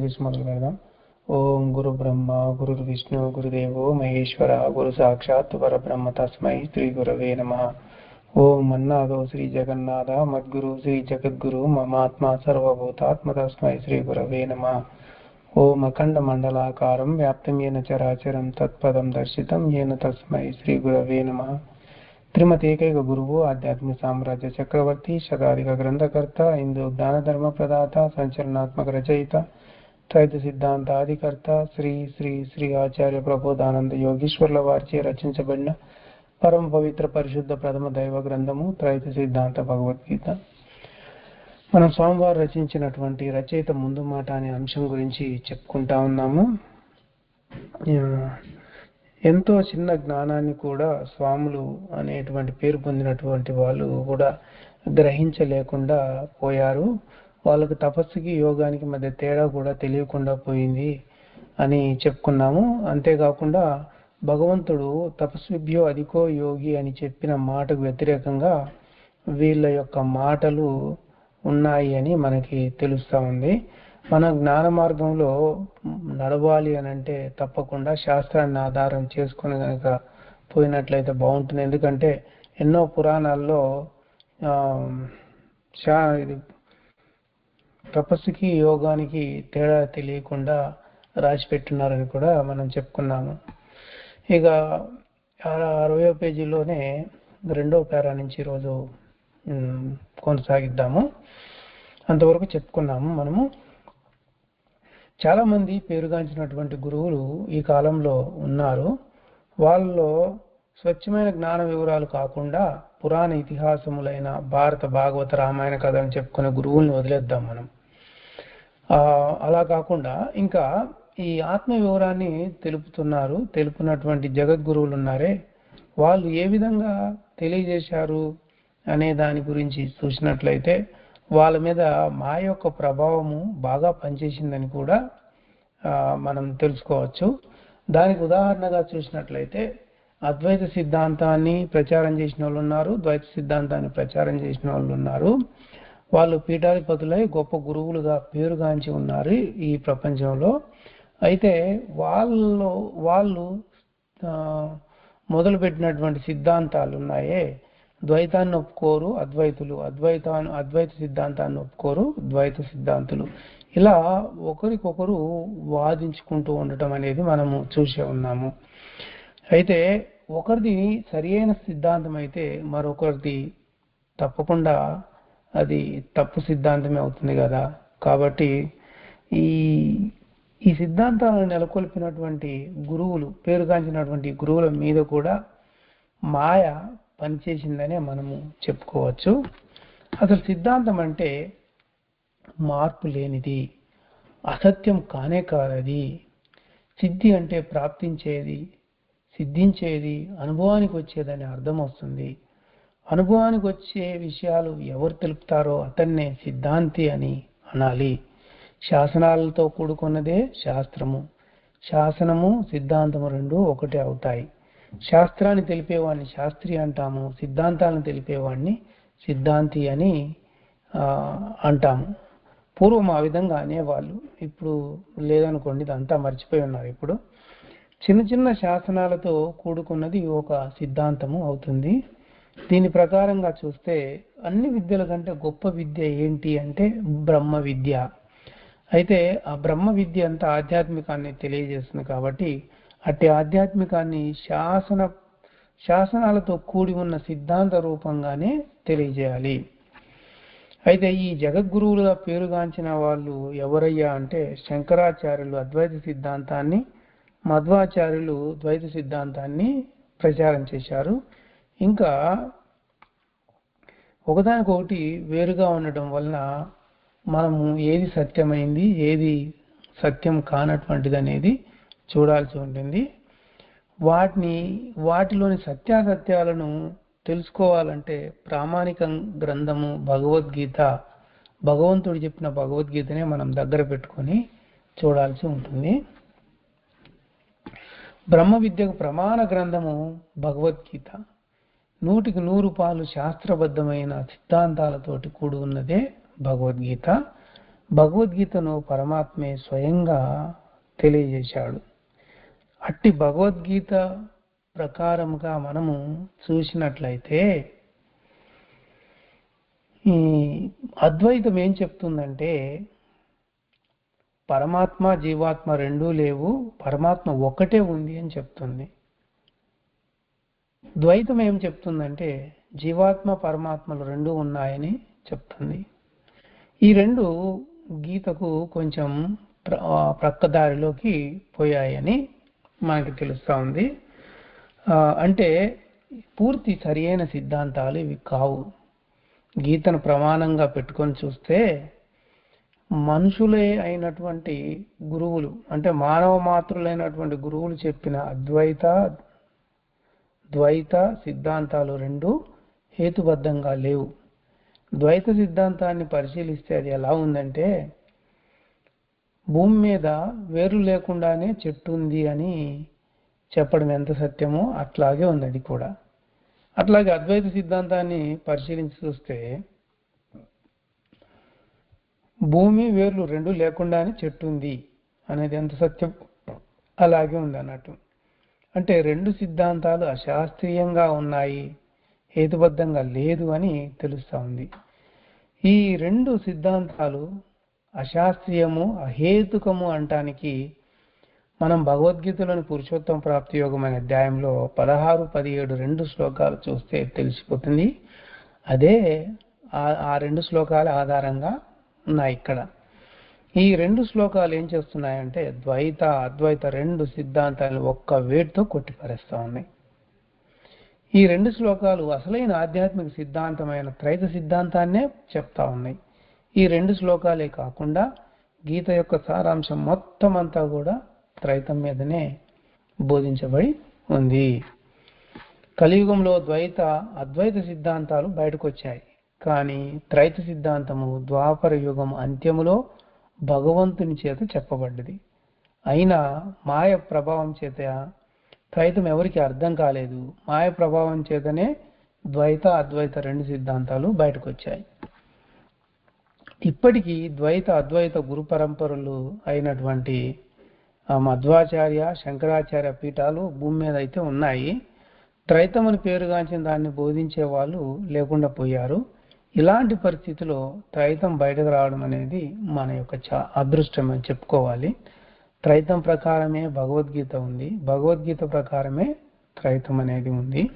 మొదలు పెడదాం ఓం గురు బ్రహ్మ గురు విష్ణు గురుదేవో మహేశ్వర గురు సాక్షాత్ పరబ్రహ్మ తస్మై శ్రీ గురవే నమ. ఓం మన్నాథో శ్రీ జగన్నాథ మద్గురు శ్రీ జగద్గురు మమాత్మ సర్వభూతాత్మ తస్మై శ్రీ గురవే నమ. ఓం అఖండ మండలాకారం వ్యాప్తం ఏన చరాచరం తత్పదం దర్శితం ఏన తస్మై శ్రీ గురవే నమ. త్రిమతి ఏకైక గురువు ఆధ్యాత్మిక సామ్రాజ్య చక్రవర్తి శతాధిక గ్రంథకర్త హిందూ జ్ఞానధర్మ ప్రదాత సంచలనాత్మక రచయిత రైతు సిద్ధాంత ఆదికర్త శ్రీ శ్రీ శ్రీ ఆచార్య ప్రబోధానంద యోగీశ్వర్ల వారిచే రచించబడిన పరమ పవిత్ర పరిశుద్ధ ప్రథమ దైవ గ్రంథము త్రైత సిద్ధాంత భగవద్గీత. మనం స్వామివారు రచించినటువంటి రచయిత ముందు మాట అనే అంశం గురించి చెప్పుకుంటా ఉన్నాము. ఎంతో చిన్న జ్ఞానాన్ని కూడా స్వాములు అనేటువంటి పేరు పొందినటువంటి వాళ్ళు కూడా గ్రహించలేకుండా పోయారు. వాళ్ళకు తపస్సుకి యోగానికి మధ్య తేడా కూడా తెలియకుండా పోయింది అని చెప్పుకున్నాము. అంతేకాకుండా భగవంతుడు తపస్విభ్యో అధికో యోగి అని చెప్పిన మాటకు వ్యతిరేకంగా వీళ్ళ యొక్క మాటలు ఉన్నాయి అని మనకి తెలుస్తూ ఉంది. మన జ్ఞాన మార్గంలో నడవాలి అని అంటే తప్పకుండా శాస్త్రాన్ని ఆధారం చేసుకుని కనుక పోయినట్లయితే బాగుంటుంది. ఎందుకంటే ఎన్నో పురాణాల్లో శా ఇది తపస్సుకి యోగానికి తేడా తెలియకుండా రాసి పెట్టున్నారని కూడా మనం చెప్పుకున్నాము. ఇక అరవయో పేజీలోనే రెండో పేరా నుంచి ఈరోజు కొనసాగిద్దాము. అంతవరకు చెప్పుకున్నాము మనము. చాలామంది పేరుగాంచినటువంటి గురువులు ఈ కాలంలో ఉన్నారు. వాళ్ళలో స్వచ్ఛమైన జ్ఞాన వివరాలు కాకుండా పురాణ ఇతిహాసములైన భారత భాగవత రామాయణ కథలను చెప్పుకునే గురువుల్ని వదిలేద్దాం మనం. అలా కాకుండా ఇంకా ఈ ఆత్మ వివరాన్ని తెలుపుతున్నారు తెలుపునటువంటి జగద్గురువులు ఉన్నారే వాళ్ళు ఏ విధంగా తెలియజేశారు అనే దాని గురించి చూసినట్లయితే వాళ్ళ మీద మా యొక్క ప్రభావము బాగా పనిచేసిందని కూడా మనం తెలుసుకోవచ్చు. దానికి ఉదాహరణగా చూసినట్లయితే అద్వైత సిద్ధాంతాన్ని ప్రచారం చేసిన వాళ్ళు ఉన్నారు ద్వైత సిద్ధాంతాన్ని ప్రచారం చేసిన వాళ్ళు ఉన్నారు. వాళ్ళు పీఠాధిపతులై గొప్ప గురువులుగా పేరుగాంచి ఉన్నారు ఈ ప్రపంచంలో. అయితే వాళ్ళు వాళ్ళు మొదలుపెట్టినటువంటి సిద్ధాంతాలు ఉన్నాయే ద్వైతాన్ని ఒప్పుకోరు అద్వైతులు అద్వైతాన్ని అద్వైత సిద్ధాంతాన్ని ఒప్పుకోరు ద్వైత సిద్ధాంతులు. ఇలా ఒకరికొకరు వాదించుకుంటూ ఉండటం అనేది మనము చూసే ఉన్నాము. అయితే ఒకరిది సరియైన సిద్ధాంతం అయితే మరొకరిది తప్పకుండా అది తప్పు సిద్ధాంతమే అవుతుంది కదా. కాబట్టి ఈ ఈ సిద్ధాంతాలను నెలకొల్పినటువంటి గురువులు పేరుగాంచినటువంటి గురువుల మీద కూడా మాయ పనిచేసిందనే మనము చెప్పుకోవచ్చు. అసలు సిద్ధాంతం అంటే మార్పు లేనిది అసత్యం కానే కాదది సిద్ధి అంటే ప్రాప్తించేది సిద్ధించేది అనుభవానికి వచ్చేదని అర్థం వస్తుంది అనుభవానికి వచ్చే విషయాలు ఎవరు తెలుపుతారో అతన్నే సిద్ధాంతి అని అనాలి. శాసనాలతో కూడుకున్నదే శాస్త్రము. శాసనము సిద్ధాంతము రెండు ఒకటే అవుతాయి. శాస్త్రాన్ని తెలిపేవాడిని శాస్త్రి అంటాము సిద్ధాంతాలను తెలిపేవాడిని సిద్ధాంతి అని అంటాము. పూర్వం ఆ విధంగా అనేవాళ్ళు. ఇప్పుడు లేదనుకోండి ఇదంతా మర్చిపోయి ఉన్నారు ఇప్పుడు. చిన్న చిన్న శాసనాలతో కూడుకున్నది ఒక సిద్ధాంతము అవుతుంది. దీని ప్రకారంగా చూస్తే అన్ని విద్యల కంటే గొప్ప విద్య ఏంటి అంటే బ్రహ్మ విద్య. అయితే ఆ బ్రహ్మ విద్య అంతా ఆధ్యాత్మికాన్ని తెలియజేస్తుంది కాబట్టి అట్టి ఆధ్యాత్మికాన్ని శాసన శాసనాలతో కూడి ఉన్న సిద్ధాంత రూపంగానే తెలియజేయాలి. అయితే ఈ జగద్గురువులుగా పేరుగాంచిన వాళ్ళు ఎవరయ్యా అంటే శంకరాచార్యులు అద్వైత సిద్ధాంతాన్ని మధ్వాచార్యులు ద్వైత సిద్ధాంతాన్ని ప్రచారం చేశారు. ఇంకా ఒకదానికొకటి వేరుగా ఉండటం వలన మనము ఏది సత్యమైంది ఏది సత్యం కానటువంటిది అనేది చూడాల్సి ఉంటుంది. వాటిని వాటిలోని సత్యాసత్యాలను తెలుసుకోవాలంటే ప్రామాణిక గ్రంథము భగవద్గీత భగవంతుడు చెప్పిన భగవద్గీతనే మనం దగ్గర పెట్టుకొని చూడాల్సి ఉంటుంది. బ్రహ్మ విద్యకు ప్రమాణ గ్రంథము భగవద్గీత. నూటికి నూరు పాలు శాస్త్రబద్ధమైన సిద్ధాంతాలతోటి కూడి ఉన్నదే భగవద్గీత. భగవద్గీతను పరమాత్మే స్వయంగా తెలియజేశాడు. అట్టి భగవద్గీత ప్రకారముగా మనము చూసినట్లయితే ఈ అద్వైతం ఏం చెప్తుందంటే పరమాత్మ జీవాత్మ రెండూ లేవు పరమాత్మ ఒకటే ఉంది అని చెప్తుంది. ద్వైతం ఏం చెప్తుందంటే జీవాత్మ పరమాత్మలు రెండు ఉన్నాయని చెప్తుంది. ఈ రెండు గీతకు కొంచెం ప్ర- ప్రక్కదారిలోకి పోయాయని మనకి తెలుస్తూ ఉంది. అంటే పూర్తి సరియైన సిద్ధాంతాలు ఇవి కావు. గీతను ప్రమాణంగా పెట్టుకొని చూస్తే మనుషులే అయినటువంటి గురువులు అంటే మానవ మాతృలైనటువంటి గురువులు చెప్పిన అద్వైత ద్వైత సిద్ధాంతాలు రెండు హేతుబద్ధంగా లేవు. ద్వైత సిద్ధాంతాన్ని పరిశీలిస్తే అది ఎలా ఉందంటే భూమి మీద వేరు లేకుండానే చెట్టు ఉంది అని చెప్పడం ఎంత సత్యమో అట్లాగే ఉంది అది కూడా. అట్లాగే అద్వైత సిద్ధాంతాన్ని పరిశీలించి చూస్తే భూమి వేర్లు రెండు లేకుండానే చెట్టు ఉంది అనేది ఎంత సత్యం? అలాగే ఉంది అన్నట్టు. అంటే రెండు సిద్ధాంతాలు అశాస్త్రీయంగా ఉన్నాయి హేతుబద్ధంగా లేదు అని తెలుస్తూ ఉంది. ఈ రెండు సిద్ధాంతాలు అశాస్త్రీయము అహేతుకము అంటానికి మనం భగవద్గీతలోని పురుషోత్తమ ప్రాప్తి యోగం అనే అధ్యాయంలో పదహారు పదిహేడు రెండు శ్లోకాలు చూస్తే తెలిసిపోతుంది. అదే ఆ రెండు శ్లోకాల ఆధారంగా ఉన్నాయి ఇక్కడ. ఈ రెండు శ్లోకాలు ఏం చేస్తున్నాయంటే ద్వైత అద్వైత రెండు సిద్ధాంతాలను ఒక్క వేటితో కొట్టిపరేస్తా ఉన్నాయి. ఈ రెండు శ్లోకాలు అసలైన ఆధ్యాత్మిక సిద్ధాంతమైన త్రైత సిద్ధాంతాన్నే చెప్తా ఉన్నాయి. ఈ రెండు శ్లోకాలే కాకుండా గీత యొక్క సారాంశం మొత్తం అంతా కూడా త్రైతం మీదనే బోధించబడి ఉంది. కలియుగంలో ద్వైత అద్వైత సిద్ధాంతాలు బయటకు వచ్చాయి కానీ త్రైత సిద్ధాంతము ద్వాపర యుగం అంత్యములో భగవంతుని చేత చెప్పబడ్డది. అయినా మాయ ప్రభావం చేత ద్వైతం ఎవరికి అర్థం కాలేదు. మాయ ప్రభావం చేతనే ద్వైత అద్వైత రెండు సిద్ధాంతాలు బయటకు వచ్చాయి ఇప్పటికీ ద్వైత అద్వైత గురు పరంపరలు అయినటువంటి మధ్వాచార్య శంకరాచార్య పీఠాలు భూమి మీద అయితే ఉన్నాయి. త్రైతం అని పేరుగాంచిన దాన్ని బోధించే వాళ్ళు లేకుండా పోయారు. ఇలాంటి పరిస్థితిలో త్రైతం బయటకు రావడం అనేది మన యొక్క చా అదృష్టం అని చెప్పుకోవాలి. త్రైతం ప్రకారమే భగవద్గీత ఉంది. భగవద్గీత ప్రకారమే త్రైతం అనేది ఉంది.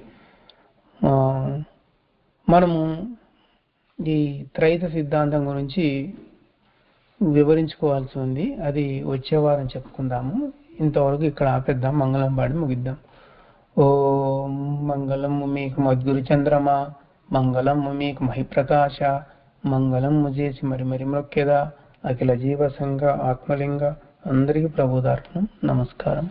మనము ఈ త్రైత సిద్ధాంతం గురించి వివరించుకోవాల్సి ఉంది. అది వచ్చే వారం చెప్పుకుందాము. ఇంతవరకు ఇక్కడ ఆపేద్దాం. మంగళం పాడి ముగిద్దాం. ఓ మంగళం మీకు మద్గురు చంద్రమా. మంగళం మీకు మహిప్రకాశ మంగళం చేసి మరి మరి మొక్కెదా. అఖిల జీవ సంఘ ఆత్మలింగ అందరికీ ప్రభుదార్పణం నమస్కారం.